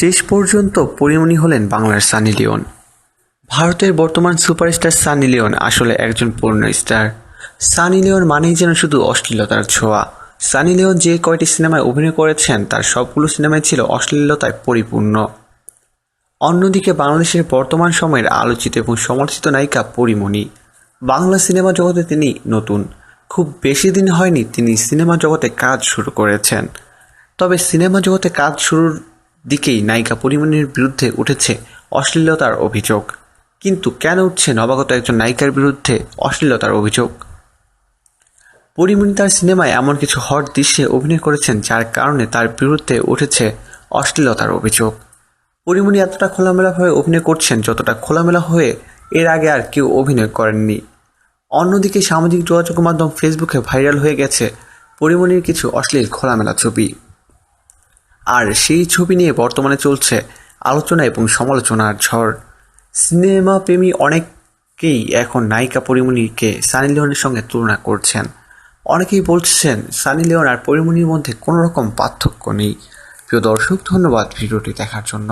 শেষ পর্যন্ত পরিমণি হলেন বাংলার সানি লিওন। ভারতের বর্তমান সুপারস্টার সানি লিওন আসলে একজন পূর্ণ স্টার। সানি লিওন মানেই যেন শুধু অশ্লীলতার ছোঁয়া। সানি লিওন যে কয়টি সিনেমায় অভিনয় করেছেন, তার সবগুলো সিনেমায় ছিল অশ্লীলতায় পরিপূর্ণ। অন্যদিকে বাংলাদেশের বর্তমান সময়ের আলোচিত এবং সমালোচিত নায়িকা পরিমণি। বাংলা সিনেমা জগতে তিনি নতুন। খুব বেশি দিন হয়নি তিনি সিনেমা জগতে কাজ শুরু করেছেন। তবে সিনেমা জগতে কাজ শুরুর দিকেই নায়িকা পরিমণির বিরুদ্ধে উঠেছে অশ্লীলতার অভিযোগ। কিন্তু কেন উঠছে নবাগত একজন নায়িকার বিরুদ্ধে অশ্লীলতার অভিযোগ? পরিমণি তার সিনেমায় এমন কিছু হট দৃশ্যে অভিনয় করেছেন যার কারণে তার বিরুদ্ধে উঠেছে অশ্লীলতার অভিযোগ। পরিমণি এতটা খোলামেলাভাবে অভিনয় করছেন যতটা খোলামেলা হয়ে এর আগে আর কেউ অভিনয় করেননি। অন্যদিকে সামাজিক যোগাযোগ মাধ্যম ফেসবুকে ভাইরাল হয়ে গেছে পরিমণির কিছু অশ্লীল খোলামেলা ছবি। আর সেই ছবি নিয়ে বর্তমানে চলছে আলোচনা এবং সমালোচনার ঝড়। সিনেমা প্রেমী অনেকেই এখন নায়িকা পরিমণিকে সানি লিওনের সঙ্গে তুলনা করছেন। অনেকেই বলছেন সানি লিওন আর পরিমণির মধ্যে কোনো রকম পার্থক্য নেই। প্রিয় দর্শক, ধন্যবাদ ভিডিওটি দেখার জন্য।